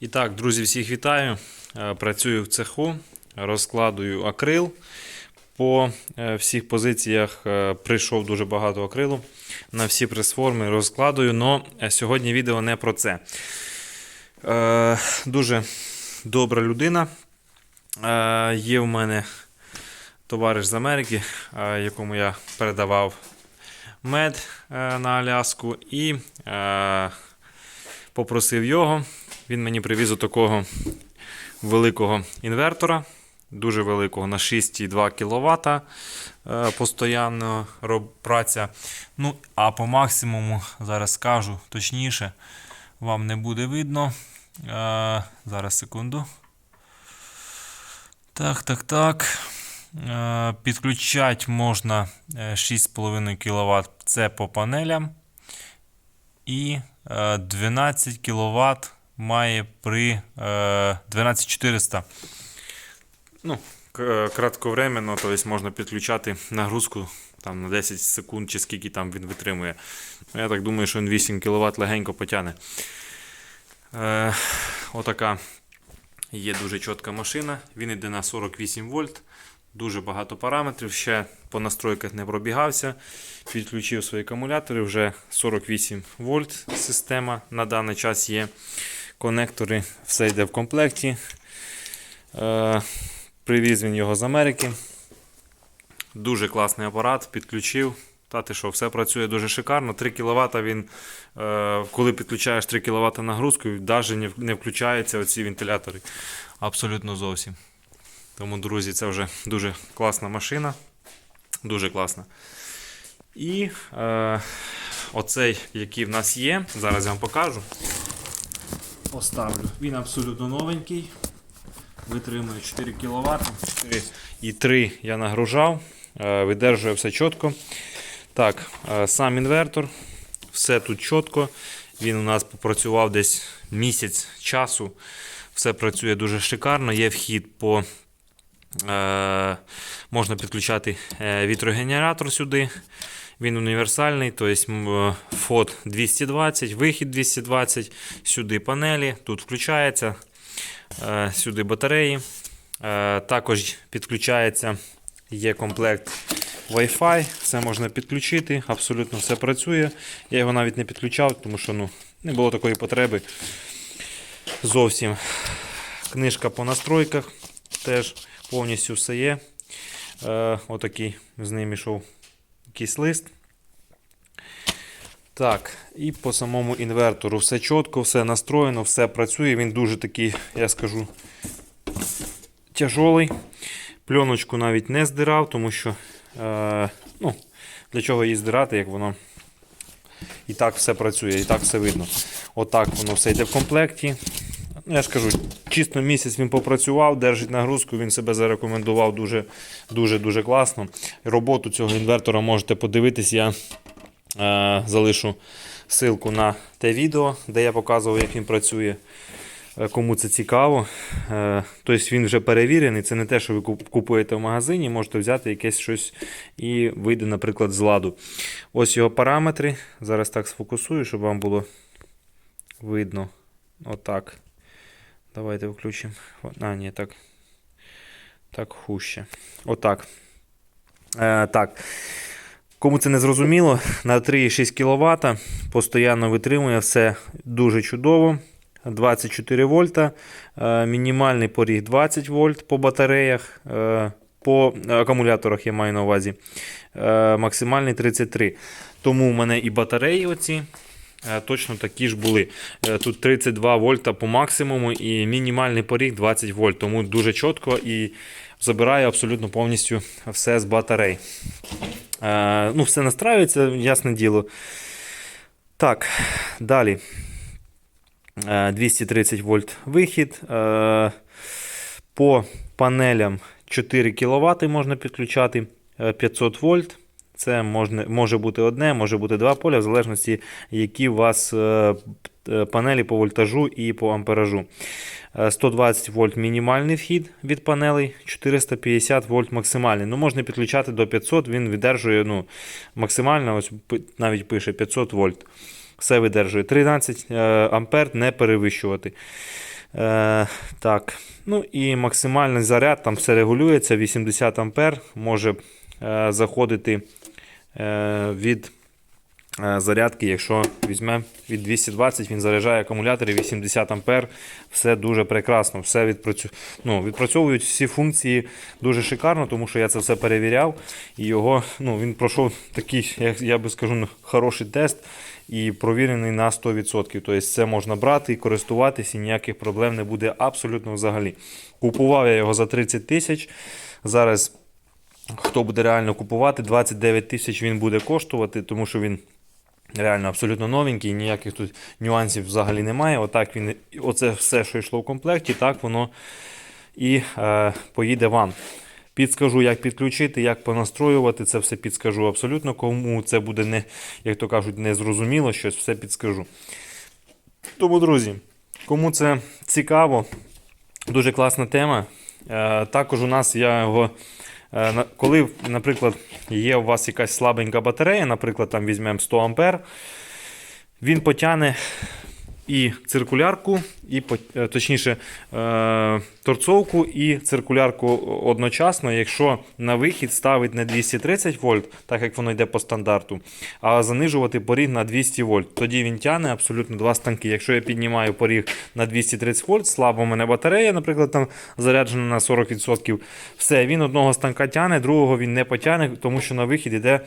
І так, друзі, всіх вітаю. Е, Працюю в цеху, розкладую акрил. По е, всіх позиціях е, прийшов дуже багато акрилу. На всі пресформи розкладую, але сьогодні відео не про це. Дуже добра людина. Є в мене товариш з Америки, якому я передавав мед на Аляску. І попросив його. Він мені привіз такого великого інвертора, дуже великого на 6,2 кВт е, роб- праця. Ну, а по максимуму зараз скажу точніше, вам не буде видно. Е, Зараз секунду. Так, так, так. Е, Підключати можна е, 6,5 кВт. Це по панелям. І е, 12 кВт має при е, 12400. Ну, к- кратковременно, тобто можна підключати нагрузку там, на 10 секунд чи скільки там він витримує. Ну, Я так думаю, що він 8 кВт легенько потягне. Е, отака є дуже чітка машина. Він йде на 48 вольт. Дуже багато параметрів. Ще по настройках не пробігався. Підключив свої акумулятори. Вже 48 вольт система на даний час є. Конектори, все йде в комплекті. Е, привіз він його з Америки. Дуже класний апарат, підключив. Та ти що, все працює дуже шикарно. 3 кВт він, е, коли підключаєш 3 кВт нагрузку, навіть не, включаються оці вентилятори. Абсолютно зовсім. Тому, друзі, це вже дуже класна машина. Дуже класна. І е, оцей, який в нас є, зараз я вам покажу. Поставлю. Він абсолютно новенький. Витримує 4 кВт. 4 і 3 я нагружав. Е, Видержує все чітко. Так, е, сам інвертор. Все тут чітко. Він у нас попрацював десь місяць часу. Все працює дуже шикарно. Є вхід по. Е, можна підключати вітрогенератор сюди. Він універсальний, тобто м, фот 220, вихід 220, сюди панелі, тут включається, е, сюди батареї. Е, Також підключається, є комплект Wi-Fi, все можна підключити, абсолютно все працює. Я його навіть не підключав, тому що ну, не було такої потреби. Зовсім книжка по настройках теж повністю все є. Е, отакий з ним ішов якийсь лист. Так, і по самому інвертору все чітко, все настроєно, все працює. Він дуже такий, я скажу, тяжолий. Пленочку навіть не здирав, тому що е, ну, для чого її здирати, як воно і так все працює, і так все видно. Отак воно все йде в комплекті. Я ж кажу, чисто місяць він попрацював, держить нагрузку, він себе зарекомендував дуже дуже дуже класно. Роботу цього інвертора можете подивитись. Я е, залишу ссылку на те відео, де я показував, як він працює. Е, Кому це цікаво. Е, Тобто він вже перевірений. Це не те, що ви купуєте в магазині, можете взяти якесь щось і вийде, наприклад, з ладу. Ось його параметри. Зараз так сфокусую, щоб вам було видно. Отак. Давайте включимо. А, ні, так. Так, хуще. Отак. Е, так. Кому це не зрозуміло, на 3,6 кВт постійно витримує все дуже чудово. 24 вольта. Е, мінімальний поріг 20 вольт по батареях. Е, по акумуляторах я маю на увазі. Е, максимальний 33. Тому в мене і батареї оці точно такі ж були. Е, Тут 32 вольта по максимуму і мінімальний поріг 20 вольт. Тому дуже чітко і забирає абсолютно повністю все з батарей. Е, ну, Все настраюється, ясне діло. Так, далі. Е, 230 вольт вихід. Е, По панелям 4 кВт можна підключати, е, 500 вольт. Це можна, може бути одне, може бути два поля, в залежності, які у вас е, е, панелі по вольтажу і по амперажу. Е, 120 вольт мінімальний вхід від панелей, 450 вольт максимальний. Ну, можна підключати до 500, він видержує ну, максимально, ось навіть пише 500 вольт. Все видержує. 13 е, ампер не перевищувати. Е, так. Ну і максимальний заряд, там все регулюється, 80 ампер може е, заходити е, від е, зарядки, якщо візьме від 220, він заряджає акумулятори 80 ампер. Все дуже прекрасно, все відпрацю... ну, відпрацьовують всі функції дуже шикарно, тому що я це все перевіряв. І його ну, він пройшов такий, я, би скажу, ну, хороший тест і провірений на 100%. Тобто це можна брати і користуватися, і ніяких проблем не буде абсолютно взагалі. Купував я його за 30 тисяч. Зараз хто буде реально купувати, 29 тисяч він буде коштувати, тому що він реально абсолютно новенький, ніяких тут нюансів взагалі немає. Отак він, оце все, що йшло в комплекті, так воно і е, поїде вам. Підскажу, як підключити, як понастроювати, це все підскажу абсолютно. Кому це буде не, як то кажуть, не зрозуміло щось, все підскажу. Тому, друзі, кому це цікаво, дуже класна тема. Е, також у нас я його. Е, Коли, наприклад, є у вас якась слабенька батарея, наприклад, там візьмемо 100 ампер, він потягне і циркулярку, і е, точніше е, торцовку і циркулярку одночасно, якщо на вихід ставить не 230 вольт, так як воно йде по стандарту, а занижувати поріг на 200 вольт. Тоді він тягне абсолютно два станки. Якщо я піднімаю поріг на 230 вольт, слабо у мене батарея, наприклад, там заряджена на 40%, все, він одного станка тягне, другого він не потягне, тому що на вихід йде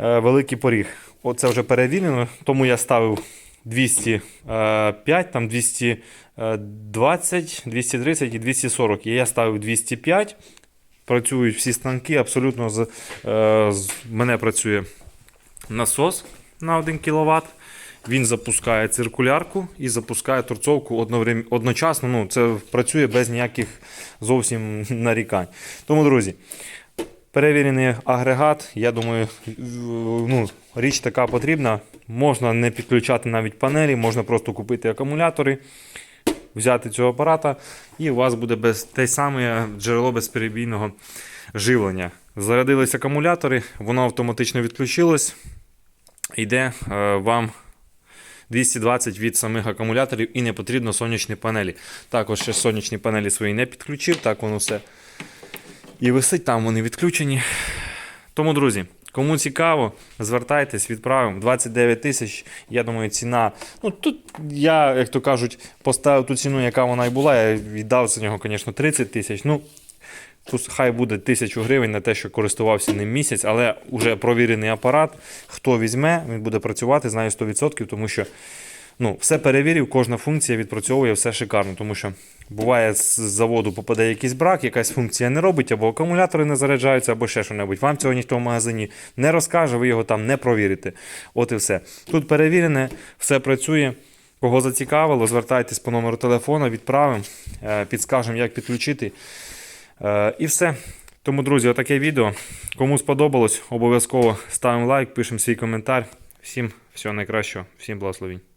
е, великий поріг. Оце вже перевірено, тому я ставив 205, там 220, 230 і 240. І я ставив 205. Працюють всі станки, абсолютно з, е, з мене працює насос на 1 кВт. Він запускає циркулярку і запускає торцовку одночасно. Ну, це працює без ніяких зовсім нарікань. Тому, друзі, Перевірений агрегат, я думаю, ну, річ така потрібна. Можна не підключати навіть панелі, можна просто купити акумулятори, взяти цього апарата, і у вас буде без, те саме джерело безперебійного живлення. Зарядились акумулятори, воно автоматично відключилось. Йде е, вам 220 від самих акумуляторів і не потрібно сонячні панелі. Також ще сонячні панелі свої не підключив, так воно все і висить там вони відключені. Тому, друзі, кому цікаво, звертайтесь, відправимо 29 тисяч. Я думаю, ціна. Ну тут я, як то кажуть, поставив ту ціну, яка вона і була. Я віддав за нього, звісно, 30 тисяч. Ну, тут хай буде тисячу гривень на те, що користувався ним місяць, але вже провірений апарат. Хто візьме, він буде працювати, знаю 100%, тому що. Ну, все перевірив, кожна функція відпрацьовує все шикарно, тому що буває з заводу попаде якийсь брак, якась функція не робить, або акумулятори не заряджаються, або ще що-небудь. Вам цього ніхто в магазині не розкаже, ви його там не провірите. От і все. Тут перевірене, все працює. Кого зацікавило, звертайтесь по номеру телефона, відправимо, е, підскажемо, як підключити. Е, І все. Тому, друзі, отаке відео. Кому сподобалось, обов'язково ставимо лайк, пишемо свій коментар. Всім всього найкращого, всім благословінь.